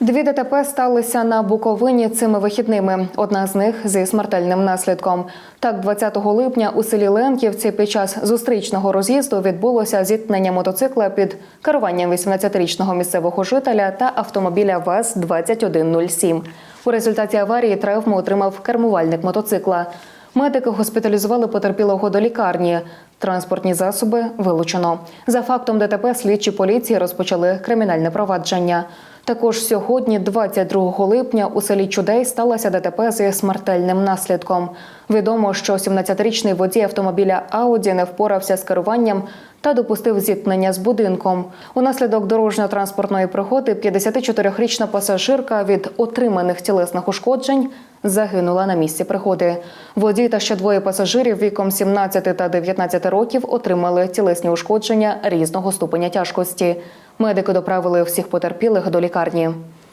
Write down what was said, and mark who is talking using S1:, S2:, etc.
S1: Дві ДТП сталися на Буковині цими вихідними. Одна з них зі смертельним наслідком. Так, 20 липня у селі Ленківці під час зустрічного роз'їзду відбулося зіткнення мотоцикла під керуванням 18-річного місцевого жителя та автомобіля ВАЗ-2107. У результаті аварії травму отримав кермувальник мотоцикла. Медики госпіталізували потерпілого до лікарні. Транспортні засоби вилучено. За фактом ДТП слідчі поліції розпочали кримінальне провадження. Також сьогодні, 22 липня, у селі Чудей сталося ДТП зі смертельним наслідком. Відомо, що 17-річний водій автомобіля Ауді не впорався з керуванням та допустив зіткнення з будинком. Унаслідок дорожньо-транспортної пригоди 54-річна пасажирка від отриманих тілесних ушкоджень загинула на місці пригоди. Водій та ще двоє пасажирів віком 17 та 19 років отримали тілесні ушкодження різного ступеня тяжкості. Медики доправили всіх потерпілих до лікарні.